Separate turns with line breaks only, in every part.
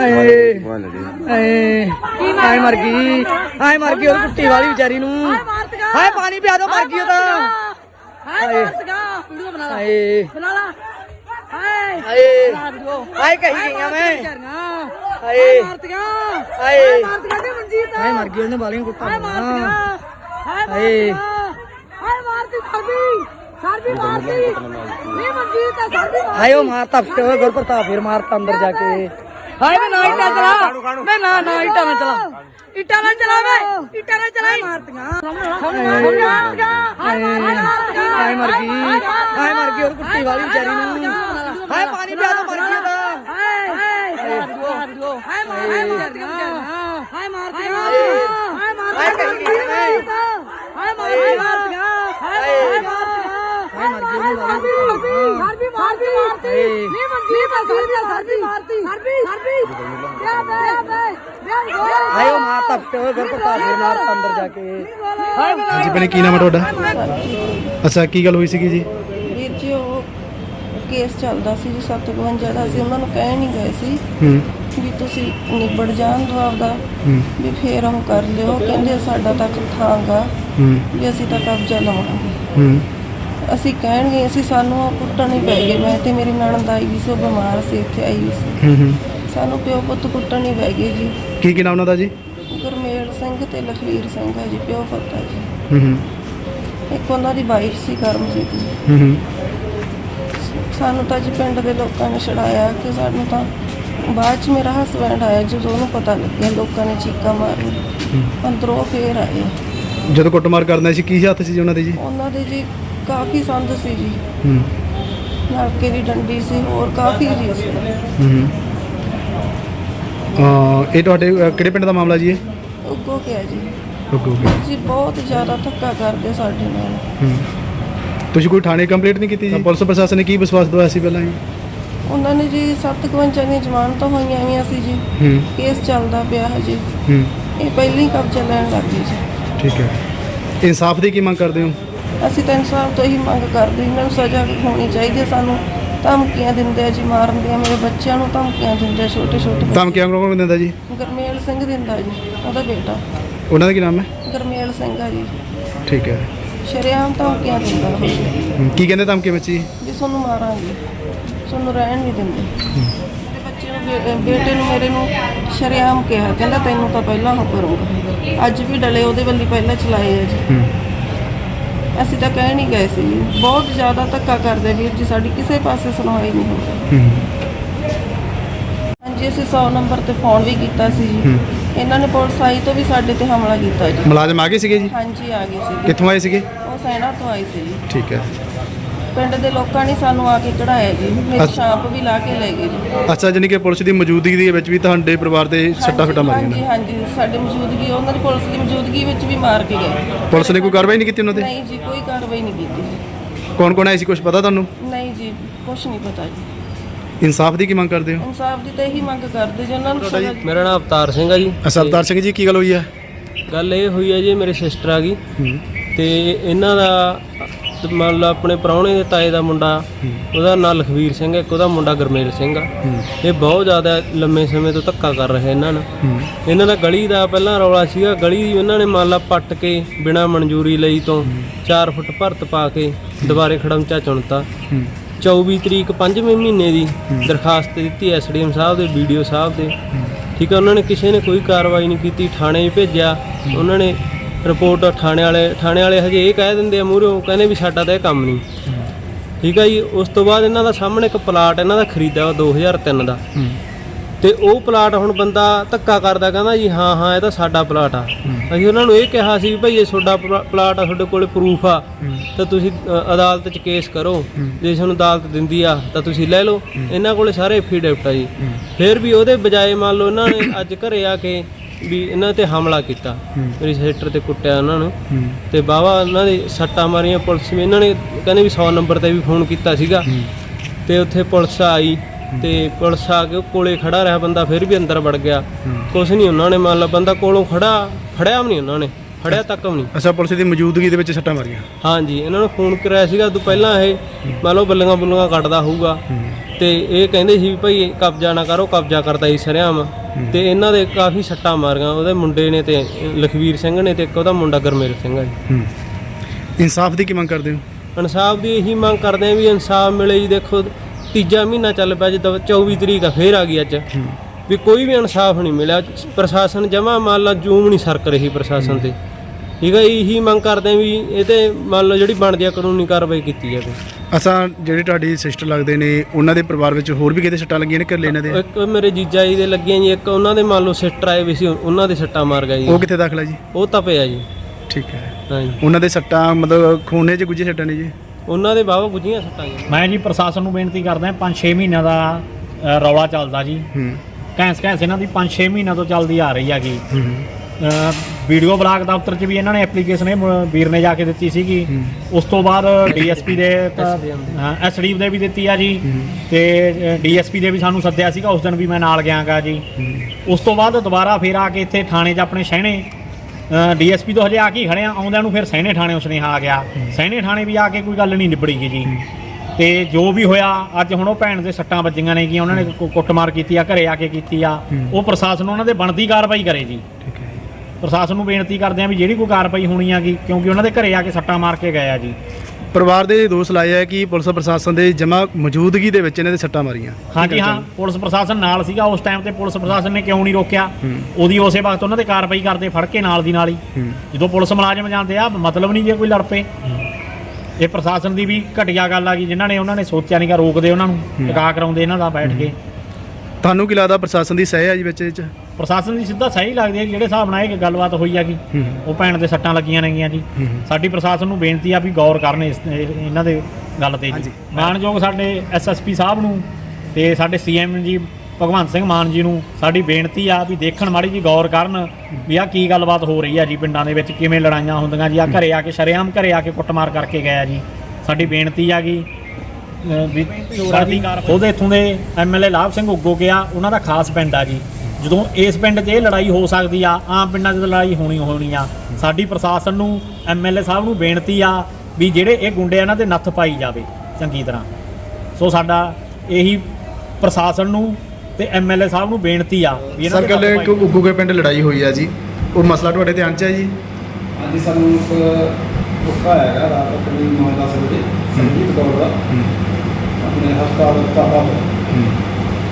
ਆਏ ਆਏ ਆਏ ਮਰ ਗਈ ਆਏ ਮਰ ਗਈ ਉਹ ਕੁੱਤੀ ਵਾਲੀ ਵਿਚਾਰੀ ਨੂੰ ਹਾਏ ਪਾਣੀ ਪਿਆ ਦੋ ਮਰ ਗਈ ਉਹ ਤਾਂ
ਹਾਏ ਮਾਰਤਗਾ ਵੀਡੀਓ ਬਣਾ ਲਾ
ਆਏ
ਬਣਾ ਲਾ ਹਾਏ
ਆਏ
ਬਣਾ ਵੀਡੀਓ
ਆਏ ਕਹੀ ਗਈਆਂ ਮੈਂ
ਕਰਨਾ
ਆਏ
ਮਾਰਤਗਾ
ਆਏ
ਮਾਰਤਗਾ ਤੇ ਮਨਜੀਤ
ਆਏ ਮਰ ਗਈ ਉਹਨੇ ਵਾਲੀਆਂ ਕੁੱਟਾਂ
ਹਾਏ ਮਾਰਤਗਾ ਹਾਏ
ਹਾਏ।
ਮਾਰਤਗਾ ਹਾਏ ਮਾਰਤੀ ਸਰਬੀ ਸਰਬੀ ਮਾਰਤੀ ਨਹੀਂ ਮਨਜੀਤ ਹੈ ਸਰਬੀ ਮਾਰਤੀ
ਹਾਏ ਉਹ ਮਾਰਤਾ ਫਿਰ ਗੁਰਪ੍ਰਤਾਪ ਫਿਰ ਮਾਰਤਾ ਅੰਦਰ ਜਾ ਕੇ ਹਾਏ ਮੈਂ ਨਾ ਇੱਟਾਂ ਚਲਾ ਮੈਂ ਨਾ ਨਾ ਇੱਟਾਂ ਨਾ ਚਲਾ ਇੱਟਾਂ ਨਾ ਚਲਾ ਵੇ ਇੱਟਾਂ ਨਾ ਚਲਾ
ਮਾਰਤੀਆਂ ਹਾਏ
ਮਰ ਗਈ ਹਾਏ ਮਰ ਗਈ ਉਹ ਕੁੱਤੀ ਵਾਲੀ ਵਿਚਾਰੀ ਨੂੰ ਹਾਏ ਪਾਣੀ ਪਿਆ ਦੋ ਮਰ ਗਈ ਤਾਂ
ਹਾਏ ਹਾਏ ਹਾਏ ਮਾਰਤੀਆਂ ਹਾਏ ਮਾਰਤੀਆਂ ਹਾਏ ਮਾਰਤੀਆਂ
ਹਾਏ
ਮਾਰਤੀਆਂ ਹਾਏ ਮਾਰਤੀਆਂ ਸਰਬੀ ਮਾਰਤੀ। ਨਹੀਂ ਮਨਜੀਤ ਹੈ ਸਰਬੀ ਸਰਬੀ ਮਾਰਤੀ ਸਰਬੀ ਬੇ
ਹਾਏ ਉਹ ਮਾਰਤਾ ਫਿਰ ਗੁਰਪ੍ਰਤਾਪ ਫਿਰ ਮਾਰਤਾ ਅੰਦਰ ਜਾ ਕੇ।
ਹਾਂਜੀ ਭੈਣੇ ਕੀ ਨਾਮ ਹੈ ਤੁਹਾਡਾ? ਅੱਛਾ ਕੀ ਗੱਲ ਹੋਈ ਸੀਗੀ ਜੀ?
ਵੀਰ ਜੀ ਉਹ ਕੇਸ ਚੱਲਦਾ ਸੀ ਜੀ 752 ਦਾ ਸੀ ਉਹਨਾਂ ਨੂੰ ਕਹਿ ਨਹੀਂ ਗਏ ਸੀ
ਹੂੰ।
ਵੀ ਤੁਸੀਂ ਨਿਬੜ ਜਾਣ ਦੋ ਆਪਦਾ।
ਹੂੰ।
ਵੀ ਫੇਰ ਉਹ ਕਰ ਲਿਓ। ਕਹਿੰਦੇ ਸਾਡਾ ਤਾਂ ਥਾਂਗਾ
ਹੂੰ।
ਵੀ ਅਸੀਂ ਤਾਂ ਕਬਜ਼ਾ ਲਵਾਂਗੇ।
ਹੂੰ।
ਅਸੀਂ ਕਹਿਣਗੇ ਅਸੀਂ ਸਾਨੂੰ ਕੁੱਟਣ ਹੀ ਪੈ ਗਏ ਮੈਂ ਤੇ ਮੇਰੀ ਨਣਦ ਆਈ ਵੀ ਸੀ ਉਹ ਬਿਮਾਰ ਸੀ ਇੱਥੇ ਆਈ ਵੀ ਸੀ।
ਹੂੰ ਹੂੰ।
ਸਾਨੂੰ ਪਿਓ ਪੁੱਤ ਕੁੱਟਣ ਹੀ ਪੈ ਗਏ ਜੀ।
ਕੀ ਕੀ ਨਾਮ ਉਹਨਾਂ ਦਾ ਜੀ?
ਗੁਰਮੇਲ ਸਿੰਘ ਤੇ ਲਖਵੀਰ ਸਿੰਘ ਆ ਜੀ ਪਿਓ ਪੁੱਤ ਆ ਜੀ।
ਹੂੰ ਹੂੰ।
ਇੱਕ ਉਹਨਾਂ ਦੀ ਵਾਈਫ ਸੀ ਕਰਮਜੀਤ। ਜੀ
ਹੂੰ ਹੂੰ।
ਸਾਨੂੰ ਤਾਂ ਜੀ ਪਿੰਡ ਦੇ ਲੋਕਾਂ ਨੇ ਛੜਾਇਆ ਕਿ ਸਾਨੂੰ ਤਾਂ ਬਾਅਦ ਚ ਮੇਰਾ ਹਸਬੈਂਡ ਆਇਆ ਜਦੋਂ ਉਹਨੂੰ ਪਤਾ ਲੱਗਿਆ ਲੋਕਾਂ ਨੇ ਚੀਕਾਂ ਮਾਰੀਆਂ। ਅੰਦਰੋਂ ਫੇਰ ਆਏ।
ਜਦੋਂ ਕੁੱਟਮਾਰ ਕਰਨਾ ਸੀ ਕੀ ਹੱਥ ਸੀ ਜੀ ਉਹਨਾਂ ਦੇ ਜੀ?
ਉਹਨਾਂ ਦੇ ਜੀ ਕਾਫੀ ਸੰਦ ਸੀ ਜੀ।
ਹੂੰ।
ਨਲਕੇ ਦੀ ਡੰਡੀ ਸੀ ਹੋਰ ਕਾਫੀ ਜੀ ਸੀ।
ਹੂੰ। ਅਹ ਇਹ ਤੁਹਾਡੇ ਅਹ, ਕਿਹੜੇ ਪਿੰਡ ਦਾ ਮਾਮਲਾ ਜੀ ਇਹ?
ਉੱਗੋ ਗਿਆ ਜੀ।
ਓਕੇ ਓਕੇ
ਜੀ ਬਹੁਤ ਜ਼ਿਆਦਾ ਧੱਕਾ ਕਰਦੇ ਸਾਡੇ ਨਾਲ।
ਹੂੰ। ਤੁਸੀਂ ਕੋਈ ਥਾਣੇ ਕੰਪਲੀਟ ਨਹੀਂ ਕੀਤੀ ਜੀ? ਪੁਲਿਸ ਪ੍ਰਸ਼ਾਸਨ ਨੇ ਕੀ ਵਿਸ਼ਵਾਸ ਦਵਾਇਆ ਸੀ ਪਹਿਲਾਂ ਜੀ?
ਉਹਨਾਂ ਨੇ ਜੀ 751 ਦੀਆਂ ਜ਼ਮਾਨਤਾਂ ਹੋਈਆਂ ਹੋਈਆਂ ਸੀ ਜੀ।
ਹੂੰ।
ਕੇਸ ਚੱਲਦਾ ਪਿਆ ਹਜੇ
ਹੂੰ।
ਇਹ ਪਹਿਲਾਂ ਹੀ ਕਬਜ਼ਾ ਲੈਣ ਲੱਗ ਗਏ ਜੀ।
ਠੀਕ ਹੈ। ਇਨਸਾਫ ਦੀ ਕੀ ਮੰਗ ਕਰਦੇ ਹੋ?
ਅਸੀਂ ਤਾਂ ਇਨਸਾਫ ਤੋਂ ਹੀ ਮੰਗ ਕਰਦੇ ਇਹਨਾਂ ਨੂੰ ਸਜ਼ਾ ਹੋਣੀ ਚਾਹੀਦੀ ਹੈ ਸਾਨੂੰ। ਧਮਕੀਆਂ ਦਿੰਦੇ ਆ ਜੀ ਮਾਰਨ ਦੀਆਂ ਮੇਰੇ ਬੱਚਿਆਂ ਨੂੰ ਧਮਕੀਆਂ ਦਿੰਦੇ ਆ ਛੋਟੇ ਛੋਟੇ ਬੱਚੇ।
ਧਮਕੀਆਂ ਕੌਣ ਦਿੰਦਾ ਜੀ?
ਗੁਰਮੇਲ ਸਿੰਘ ਦਿੰਦਾ ਜੀ ਉਹਦਾ ਬੇਟਾ।
ਉਹਨਾਂ ਦਾ ਕੀ ਨਾਮ ਹੈ?
ਗੁਰਮੇਲ ਸਿੰਘ ਆ ਜੀ।
ਠੀਕ ਹੈ।
ਸ਼ਰੇਆਮ ਧਮਕੀਆਂ ਦਿੰਦਾ ਉਹ। ਜੀ
ਹੂੰ, ਕੀ ਕਹਿੰਦੇ ਧਮਕੀ ਵਿੱਚ ਜੀ?
ਵੀ ਤੁਹਾਨੂੰ ਮਾਰਾਂਗੇ ਤੁਹਾਨੂੰ ਰਹਿਣ ਨਹੀਂ ਦਿੰਦੇ। ਮੇਰੇ ਬੱਚੇ ਨੂੰ ਬੇ- ਬੇਟੇ ਨੂੰ ਮੇਰੇ ਨੂੰ ਸ਼ਰੇਆਮ ਕਿਹਾ ਕਹਿੰਦਾ ਤੈਨੂੰ ਤਾਂ ਪਹਿਲਾਂ ਹੋ ਕਰੂੰਗਾ। ਅੱਜ ਵੀ ਡਲੇ ਉਹਦੇ ਵੱਲੀ ਪਹਿਲਾਂ ਚਲਾਏ ਆ ਜੀ। ਅਸੀਂ ਤਾਂ ਕਹਿ ਨਹੀਂ ਗਏ ਸੀ। ਬਹੁਤ ਜ਼ਿਆਦਾ ਧੱਕਾ ਕਰਦੇ ਵੀਰ ਜੀ ਸਾਡੀ ਕਿਸੇ ਪਾਸੇ ਸੁਣਵਾਈ ਨਹੀਂ ਹੁੰਦੀ।
ਹੂੰ।
ਹਾਂਜੀ ਅਸੀਂ 100 ਨੰਬਰ ਤੇ ਫੋਨ ਵੀ ਕੀਤਾ ਸੀ ਜੀ। ਇਹਨਾਂ ਨੇ ਪੁਲਿਸ ਆਈ ਤੋਂ ਵੀ ਸਾਡੇ ਤੇ ਹਮਲਾ ਕੀਤਾ ਜੀ।
ਮੁਲਾਜ਼ਮ ਆ ਗਏ ਸੀਗੇ ਜੀ?
ਹਾਂਜੀ ਆ ਗਏ ਸੀ
ਕਿੱਥੋਂ ਆਏ ਸੀਗੇ?
ਉਹ ਸੈਣਾ ਤੋਂ ਆਈ ਸੀ ਜੀ।
ਠੀਕ ਹੈ।
ਪਿੰਡ ਦੇ ਲੋਕਾਂ ਨੇ ਸਾਨੂੰ ਆ ਕੇ ਕਢਾਇਆ ਜੀ ਮੇਰੀ
ਅੱਛਾ।
ਛਾਪ ਵੀ ਲਾ ਕੇ ਲੈ ਗਏ ਜੀ।
ਅੱਛਾ ਜਾਨੀ ਕਿ ਪੁਲਿਸ ਦੀ ਮੌਜੂਦਗੀ ਦੇ ਵਿੱਚ ਵੀ ਤੁਹਾਡੇ ਪਰਿਵਾਰ ਦੇ ਸੱਟਾਂ ਫਟਾਂ ਮਾਰੀਆਂ
ਹਾਂਜੀ
ਨੇ?
ਹਾਂਜੀ ਸਾਡੇ ਮੌਜੂਦਗੀ ਉਹਨਾਂ ਦੀ ਪੁਲਿਸ ਦੀ ਮੌਜੂਦਗੀ ਵਿੱਚ ਵੀ ਮਾਰ ਕੇ ਗਏ।
ਪੁਲਿਸ ਨੇ ਕੋਈ ਕਾਰਵਾਈ ਨਹੀਂ ਕੀਤੀ ਉਹਨਾਂ ਤੇ
ਨਹੀਂ ਜੀ ਕੋਈ ਕਾਰਵਾਈ ਨਹੀਂ ਕੀਤੀ ਜੀ।
ਕੌਣ ਕੌਣ ਆਏ ਸੀ ਕੁਝ ਪਤਾ ਤੁਹਾਨੂੰ?
ਨਹੀਂ ਜੀ ਕੁਝ ਨਹੀਂ ਪਤਾ ਜੀ।
ਇਨਸਾਫ ਦੀ ਕੀ ਮੰਗ ਕਰਦੇ ਹੋ?
ਇਨਸਾਫ ਦੀ ਤਾਂ ਇਹੀ ਮੰਗ ਕਰਦੇ ਜੀ ਉਹਨਾਂ ਨੂੰ ਸਜ਼ਾ
ਮੇਰਾ ਨਾਮ ਅਵਤਾਰ ਸਿੰਘ ਆ ਜੀ।
ਸਰਦਾਰ ਸਿੰਘ ਜੀ ਕੀ ਗੱਲ ਹੋਈ ਹੈ?
ਗੱਲ ਇਹ ਹੋਈ ਹੈ ਜੀ ਮੇਰੇ ਸਿਸਟਰ ਆ ਗਈ। ਤੇ ਇਹਨਾਂ ਦਾ ਤੇ ਮੰਨ ਲਓ ਆਪਣੇ ਪ੍ਰਾਹੁਣੇ ਦੇ ਤਾਏ ਦਾ ਮੁੰਡਾ ਉਹਦਾ ਨਾਂ ਲਖਵੀਰ ਸਿੰਘ ਹੈ ਇੱਕ ਉਹਦਾ ਮੁੰਡਾ ਗਰਮੇਲ ਸਿੰਘ ਆ। ਇਹ ਬਹੁਤ ਜ਼ਿਆਦਾ ਲੰਮੇ ਸਮੇਂ ਤੋਂ ਧੱਕਾ ਕਰ ਰਹੇ ਇਹਨਾਂ
ਹੂੰ।
ਇਹਨਾਂ ਦਾ ਗਲੀ ਦਾ ਪਹਿਲਾਂ ਰੌਲਾ ਸੀਗਾ ਗਲੀ ਇਹਨਾਂ ਨੇ ਮੰਨ ਲਾ ਪੱਟ ਕੇ ਬਿਨਾ ਮਨਜ਼ੂਰੀ ਲਈ ਤੋਂ 4 ਫੁੱਟ ਭਰਤ ਪਾ ਕੇ ਦੁਬਾਰੇ ਖੜਮਚਾ ਚੁਣਤਾ।
ਹੂੰ।
24 ਤਰੀਕ 5ਵੇਂ ਮਹੀਨੇ ਦੀ ਦਰਖਾਸਤ ਦਿੱਤੀ ਐਸਡੀਐਮ ਸਾਹਿਬ ਦੇ ਵੀਡੀਓ ਸਾਹਿਬ ਦੇ। ਠੀਕ ਹੈ ਉਹਨਾਂ ਨੇ ਕਿਸੇ ਨੇ ਕੋਈ ਕਾਰਵਾਈ ਨਹੀਂ ਕੀਤੀ ਥਾਣੇ 'ਚ ਭੇਜਿਆ ਉਹਨਾਂ ਨੇ ਰਿਪੋਰਟ ਥਾਣੇ ਵਾਲੇ ਥਾਣੇ ਵਾਲੇ ਹਜੇ ਇਹ ਕਹਿ ਦਿੰਦੇ ਆ ਮੂਹਰੋਂ ਕਹਿੰਦੇ ਵੀ ਸਾਡਾ ਤਾਂ ਇਹ ਕੰਮ ਨਹੀਂ। ਠੀਕ ਹੈ ਜੀ ਉਸ ਤੋਂ ਬਾਅਦ ਇਹਨਾਂ ਦਾ ਸਾਹਮਣੇ ਇੱਕ ਪਲਾਟ ਇਹਨਾਂ ਦਾ ਖਰੀਦਿਆ ਵਾ 2003 ਦਾ। ਤੇ ਉਹ ਪਲਾਟ ਹੁਣ ਬੰਦਾ ਧੱਕਾ ਕਰਦਾ ਕਹਿੰਦਾ ਜੀ ਹਾਂ ਹਾਂ ਇਹ ਤਾਂ ਸਾਡਾ ਪਲਾਟ ਆ। ਅਸੀਂ ਉਹਨਾਂ ਨੂੰ ਇਹ ਕਿਹਾ ਸੀ ਵੀ ਭਾਈ ਇਹ ਤੁਹਾਡਾ ਪਲਾ- ਪਲਾਟ ਆ ਤੁਹਾਡੇ ਕੋਲੇ ਪ੍ਰੂਫ ਆ। ਤਾਂ ਤੁਸੀਂ ਅਦਾਲਤ 'ਚ ਕੇਸ ਕਰੋ। ਜੇ ਤੁਹਾਨੂੰ ਅਦਾਲਤ ਦਿੰਦੀ ਆ ਤਾਂ ਤੁਸੀਂ ਲੈ ਲਓ। ਇਹਨਾਂ ਕੋਲੇ ਸਾਰੇ ਐਫੀਡੈਵਿਟ ਆ ਜੀ। ਫਿਰ ਵੀ ਉਹਦੇ ਬਜਾਏ ਮੰਨ ਲਓ ਇਹਨਾਂ ਨੇ ਅੱਜ ਘਰੇ ਆ ਕੇ ਵੀ ਇਹਨਾਂ ਤੇ ਹਮਲਾ ਕੀਤਾ। ਮੇਰੀ ਸਿਸਟਰ ਤੇ ਕੁੱਟਿਆ ਉਹਨਾਂ ਨੂੰ।
ਹੂੰ।
ਤੇ ਬਾਵਾ ਇਹਨਾਂ ਦੇ ਸੱਟਾਂ ਮਾਰੀਆਂ ਪੁਲਿਸ ਵੀ ਇਹਨਾਂ ਨੇ ਕਹਿੰਦੇ ਵੀ 100 ਨੰਬਰ ਤੇ ਵੀ ਫੋਨ ਕੀਤਾ ਸੀਗਾ। ਤੇ ਉੱਥੇ ਪੁਲਿਸ ਆਈ। ਤੇ ਪੁਲਿਸ ਆ ਕੇ ਕੋਲੇ ਖੜਾ ਰਿਹਾ ਬੰਦਾ ਫਿਰ ਵੀ ਅੰਦਰ ਵੜ ਗਿਆ। ਕੁਛ ਨਹੀਂ ਉਹਨਾਂ ਨੇ ਮੰਨ ਲਾ ਬੰਦਾ ਕੋਲੋਂ ਖੜਾ ਫੜਿਆ ਵੀ ਨਹੀਂ ਉਹਨਾਂ ਨੇ। ਫੜਿਆ ਤੱਕ ਵੀ ਨਹੀਂ।
ਅੱਛਾ ਪੁਲਿਸ ਦੀ ਮੌਜੂਦਗੀ ਦੇ ਵਿੱਚ ਸੱਟਾਂ ਮਾਰੀਆਂ।
ਹਾਂਜੀ ਇਹਨਾਂ ਨੂੰ ਫੋਨ ਕਰਾਇਆ ਸੀਗਾ। ਤੋਂ ਪਹਿਲਾਂ ਇਹ ਮੰਨ ਲਓ ਬੱਲੀਆਂ ਬੁੱਲੀਆਂ ਕੱਟਦਾ ਹੋਊਗਾ ਤੇ ਇਹ ਕਹਿੰਦੇ ਸੀ ਵੀ ਭਾਈ ਕਬਜ਼ਾ ਨਾ ਕਰੋ ਕਬਜ਼ਾ ਕਰਦਾ ਸੀ ਸਰਿਆਮ। ਤੇ ਇਹਨਾਂ ਦੇ ਕਾਫੀ ਸੱਟਾਂ ਮਾਰੀਆਂ। ਉਹਦੇ ਮੁੰਡੇ ਨੇ ਤੇ ਲਖਵੀਰ ਸਿੰਘ ਨੇ ਤੇ ਇੱਕ ਉਹਦਾ ਮੁੰਡਾ ਗਰਮੇਲ ਸਿੰਘ ਆ ਜੀ।
ਹੂੰ। ਇਨਸਾਫ ਦੀ ਕੀ ਮੰਗ ਕਰਦੇ ਹੋ?
ਇਨਸਾਫ ਦੀ ਇਹੀ ਮੰਗ ਕਰਦੇ ਆ ਵੀ ਇਨਸਾਫ ਮਿਲੇ ਜੀ। ਦੇਖੋ ਤੀਜਾ ਮਹੀਨਾ ਚੱਲ ਪਿਆ ਜਿੱਦਾਂ 24 ਤਰੀਕ ਆ ਫੇਰ ਆ ਗਈ ਅੱਜ। ਵੀ ਕੋਈ ਵੀ ਇਨਸਾਫ ਨਹੀਂ ਮਿਲਿਆ। ਪ੍ਰਸ਼ਾਸਨ ਜਮਾ ਮੰਨ ਲਾ ਜੂਮ ਨਹੀਂ ਸਰਕ ਰਹੀ ਪ੍ਰਸ਼ਾਸਨ ਤੇ। ਠੀਕ ਹੈ ਇਹੀ ਮੰਗ ਕਰਦੇ ਆ ਵੀ ਇਹ ਤੇ ਮੰਨ ਲਓ ਜਿਹੜੀ ਬਣਦੀ ਆ ਕਾਨੂੰਨੀ ਕਾਰਵਾਈ ਕੀਤੀ ਜਾਵੇ।
ਅਸਾਂ ਜਿਹੜੇ ਤੁਹਾਡੀ ਸਿਸਟਰ ਲੱਗਦੇ ਨੇ ਉਹਨਾਂ ਦੇ ਪਰਿਵਾਰ ਵਿੱਚ ਹੋਰ ਵੀ ਕਿਤੇ ਸੱਟਾਂ ਲੱਗੀਆਂ ਨੇ ਘਰਲੇ ਇਹਨਾਂ ਦੇ?
ਇੱਕ ਮੇਰੇ ਜੀਜਾ ਜੀ ਦੇ ਲੱਗੀਆਂ ਜੀ ਇੱਕ ਉਹਨਾਂ ਦੇ ਮੰਨ ਲਓ ਸਿਸਟਰ ਆਏ ਵੀ ਸੀ ਉਹਨਾਂ ਦੇ ਸੱਟਾਂ ਮਾਰ ਗਿਆ ਜੀ।
ਉਹ ਕਿੱਥੇ ਦਾਖਲਾ ਜੀ?
ਉਹ ਤਾਂ ਪਿਆ ਜੀ।
ਠੀਕ ਹੈ।
ਹਾਂਜੀ
ਉਹਨਾਂ ਦੇ ਸੱਟਾਂ ਮਤਲਬ ਖੂਨੇ 'ਚ ਗੁੱਝੇ ਸੱਟਾਂ ਨੇ ਜੀ?
ਉਹਨਾਂ ਦੇ ਬਾਵਾ ਗੁੱਜੀਆਂ ਸੱਟਾਂ ਜੀ।
ਮੈਂ ਜੀ ਪ੍ਰਸ਼ਾਸਨ ਨੂੰ ਬੇਨਤੀ ਕਰਦਾ 5-6 ਮਹੀਨਿਆਂ ਦਾ ਅ, ਰੌਲਾ ਚੱਲਦਾ ਜੀ।
ਹੂੰ।
ਕੈਂਸ ਕੈਂਸ ਇਹਨਾਂ ਦੀ 5-6 ਮਹੀਨਿਆਂ ਤੋਂ ਚੱਲਦੀ ਆ ਰਹੀ ਹੈਗੀ।
ਹੂੰ।
ਅ, ਵੀਡੀਓ ਬਲਾਕ ਦਫ਼ਤਰ 'ਚ ਵੀ ਇਹਨਾਂ ਨੇ ਐਪਲੀਕੇਸ਼ਨ ਇਹ ਮ- ਵੀਰ ਨੇ ਜਾ ਕੇ ਦਿੱਤੀ ਸੀਗੀ। ਉਸ ਤੋਂ ਬਾਅਦ ਡੀਐਸਪੀ ਦੇ ਐਸਡੀ ਦੇ। ਵੀ ਦਿੱਤੀ ਆ ਜੀ। ਤੇ ਡੀਐਸਪੀ ਦੇ ਵੀ ਸਾਨੂੰ ਸੱਦਿਆ ਸੀਗਾ ਉਸ ਦਿਨ ਵੀ ਮੈਂ ਨਾਲ ਗਿਆਗਾ ਜੀ। ਉਸ ਤੋਂ ਬਾਅਦ ਦੁਬਾਰਾ ਫੇਰ ਆ ਕੇ ਇੱਥੇ ਥਾਣੇ 'ਚ ਆਪਣੇ ਸਹਿਣੇ ਡੀਐਸਪੀ ਤੋਂ ਹਜੇ ਆ ਕੇ ਹੀ ਖੜੇ ਆ ਆਉਂਦਿਆਂ ਨੂੰ ਫਿਰ ਸਹਿਣੇ ਥਾਣੇ ਉਸ ਆ ਗਿਆ। ਸਹਿਣੇ ਥਾਣੇ ਵੀ ਆ ਕੇ ਕੋਈ ਗੱਲ ਨਹੀਂ ਨਿਬੜੀ ਗੀ ਜੀ। ਤੇ ਜੋ ਵੀ ਹੋਇਆ ਅੱਜ ਹੁਣ ਉਹ ਭੈਣ ਦੇ ਸੱਟਾਂ ਵੱਜੀਆਂ ਨੇ ਗੀਆਂ ਉਹਨਾਂ ਨੇ ਕੁ- ਕੁੱਟਮਾਰ ਕੀਤੀ ਆ ਘਰੇ ਆ ਕੇ ਕੀਤੀ ਆ। ਉਹ ਪ੍ਰਸ਼ਾਸਨ ਉਹਨਾਂ ਦੇ ਬਣਦੀ ਕਾਰਵਾਈ ਕਰੇ ਜੀ।
ਠੀਕ ਹੈ।
ਪ੍ਰਸ਼ਾਸਨ ਨੂੰ ਬੇਨਤੀ ਕਰਦੇ ਆ ਵੀ ਜਿਹੜੀ ਕੋਈ ਕਾਰਵਾਈ ਹੋਣੀ ਆਗੀ ਕਿਉਂਕਿ ਉਹਨਾਂ ਦੇ ਘਰੇ ਆ ਕੇ ਸੱਟਾਂ ਮਾਰ ਕੇ ਗਏ ਆ ਜੀ।
ਪਰਿਵਾਰ ਦੇ ਦੋਸ਼ ਲਾਏ ਆ ਕਿ ਪੁਲਿਸ ਪ੍ਰਸ਼ਾਸਨ ਦੇ ਜਮਾ ਮੌਜੂਦਗੀ ਦੇ ਵਿੱਚ ਇਹਨਾਂ ਦੇ ਸੱਟਾਂ ਮਾਰੀਆਂ।
ਹਾਂਜੀ ਹਾਂ ਪੁਲਿਸ ਪ੍ਰਸ਼ਾਸਨ ਨਾਲ ਸੀਗਾ ਉਸ ਟਾਈਮ ਤੇ ਪੁਲਿਸ ਪ੍ਰਸ਼ਾਸਨ ਨੇ ਕਿਉਂ ਨਹੀਂ ਰੋਕਿਆ? ਉਹਦੀ ਉਸੇ ਵਕਤ ਉਹਨਾਂ ਤੇ ਕਾਰਵਾਈ ਕਰਦੇ ਫੜ ਕੇ ਨਾਲ ਦੀ ਨਾਲ ਹੀ।
ਹੂੰ।
ਜਦੋਂ ਪੁਲਿਸ ਮੁਲਾਜ਼ਮ ਜਾਂਦੇ ਆ ਮਤਲਬ ਨਹੀਂ ਜੇ ਕੋਈ ਲੜ ਪਏ। ਇਹ ਪ੍ਰਸ਼ਾਸਨ ਦੀ ਵੀ ਘਟੀਆ ਗੱਲ ਆ ਗਈ ਜਿਨ੍ਹਾਂ ਨੇ ਉਹਨਾਂ ਨੇ ਸੋਚਿਆ ਨਹੀਂਗਾ ਰੋਕਦੇ ਉਹਨਾਂ ਨੂੰ ਟਿਕਾ ਕਰਾਉਂਦੇ ਇਹਨਾਂ ਦਾ ਬੈਠ ਕੇ।
ਤੁਹਾਨੂੰ ਕੀ ਲੱਗਦਾ ਪ੍ਰਸ਼ਾਸਨ ਦੀ ਸਹਿ ਆ ਜੀ ਵਿੱਚ ਇਹ 'ਚ?
ਪ੍ਰਸ਼ਾਸਨ ਦੀ ਸਿੱਧਾ ਸਹੀ ਲੱਗਦੀ ਹੈ ਜਿਹੜੇ ਹਿਸਾਬ ਨਾਲ ਇਹ ਗੱਲਬਾਤ ਹੋਈ ਹੈਗੀ
ਹੂੰ
ਉਹ ਭੈਣ ਦੇ ਸੱਟਾਂ ਲੱਗੀਆਂ ਨੇਗੀਆਂ ਜੀ।
ਹੂੰ।
ਸਾਡੀ ਪ੍ਰਸ਼ਾਸਨ ਨੂੰ ਬੇਨਤੀ ਆ ਵੀ ਗੌਰ ਕਰਨ ਇਸ ਇਹ- ਇਹਨਾਂ ਦੇ ਗੱਲ ਤੇ ਜੀ। ਮਾਨਯੋਗ ਸਾਡੇ ਐਸਐਸਪੀ ਸਾਹਿਬ ਨੂੰ ਤੇ ਸਾਡੇ ਸੀਐਮ ਜੀ ਭਗਵੰਤ ਸਿੰਘ ਮਾਨ ਜੀ ਨੂੰ ਸਾਡੀ ਬੇਨਤੀ ਆ ਵੀ ਦੇਖਣ ਮਾੜੀ ਜੀ ਗੌਰ ਕਰਨ ਵੀ ਆ ਕੀ ਗੱਲਬਾਤ ਹੋ ਰਹੀ ਆ ਜੀ ਪਿੰਡਾਂ ਦੇ ਵਿੱਚ ਕਿਵੇਂ ਲੜਾਈਆਂ ਹੁੰਦੀਆਂ ਜੀ। ਆ ਘਰੇ ਆ ਕੇ ਸ਼ਰੇਆਮ ਘਰੇ ਆ ਕੇ ਕੁੱਟਮਾਰ ਕਰਕੇ ਗਏ ਆ ਜੀ। ਸਾਡੀ ਬੇਨਤੀ ਆ ਗਈ ਵੀ ਸਾਡੀ ਉਹਦੇ ਇੱਥੋਂ ਦੇ ਐਮਐਲਏ ਲਾਭ ਸਿੰਘ ਉੱਗੋ ਗਿਆ ਉਹਨਾਂ ਦਾ ਖਾਸ ਪਿੰਡ ਆ ਜੀ। ਜਦੋਂ ਇਸ ਪਿੰਡ 'ਚ ਇਹ ਲੜਾਈ ਹੋ ਸਕਦੀ ਆ ਆਮ ਪਿੰਡਾਂ 'ਚ ਤਾਂ ਲੜਾਈ ਹੋਣੀ ਹੋਣੀ ਆ। ਸਾਡੀ ਪ੍ਰਸ਼ਾਸਨ ਨੂੰ ਐਮਐਲਏ ਸਾਹਿਬ ਨੂੰ ਬੇਨਤੀ ਆ ਵੀ ਜਿਹੜੇ ਇਹ ਗੁੰਡੇ ਇਹਨਾਂ ਤੇ ਨੱਥ ਪਾਈ ਜਾਵੇ ਚੰਗੀ ਤਰ੍ਹਾਂ। ਸੋ ਸਾਡਾ ਇਹੀ ਪ੍ਰਸ਼ਾਸਨ ਨੂੰ ਤੇ ਐਮਐਲਏ ਸਾਹਿਬ ਨੂੰ ਬੇਨਤੀ ਆ ਵੀ ਇਹਨਾਂ
ਸਰ ਕੱਲ ਇੱਕ ਉਗੂਗੇ ਪਿੰਡ ਲੜਾਈ ਹੋਈ ਆ ਜੀ। ਉਹ ਮਸਲਾ ਤੁਹਾਡੇ ਧਿਆਨ 'ਚ ਹੈ ਜੀ?
ਹਾਂਜੀ ਸਾਨੂੰ ਇੱਕ ਮੌਕਾ ਹੈਗਾ ਰਾਤ ਕਰੀਬ 9-10 ਵਜੇ। ਸੰਗੀਤ ਕੌਰ ਦਾ। ਆਪਣੇ ਹਸਪਤਾਲ ਤਾਪਾ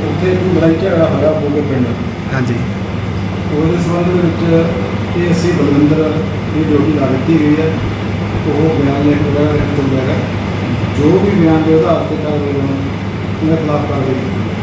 ਉੱਥੇ ਕੋਈ ਲੜਾਈ ਝਗੜਾ ਹੋਇਆ ਬੋਗੇ ਪਿੰਡ।
ਹਾਂਜੀ।
ਉਹਦੇ ਸੰਬੰਧ ਵਿੱਚ ਇਹ ਅਸੀਂ ਬਲਵਿੰਦਰ ਦੀ ਡਿਊਟੀ ਲਾ ਦਿੱਤੀ ਗਈ ਹੈ। ਉਹ ਬਿਆਨ ਲਿਖ ਵਗੈਰਾ ਲਿਖ ਦਿੰਦਾ ਹੈਗਾ ਜੋ ਵੀ ਬਿਆਨ ਦੇ ਆਧਾਰ ਤੇ ਕਾਰਵਾਈ ਹੋਣੀ ਉਹਦੇ ਖਿਲਾਫ ਕਾਰਵਾਈ ਕੀਤੀ।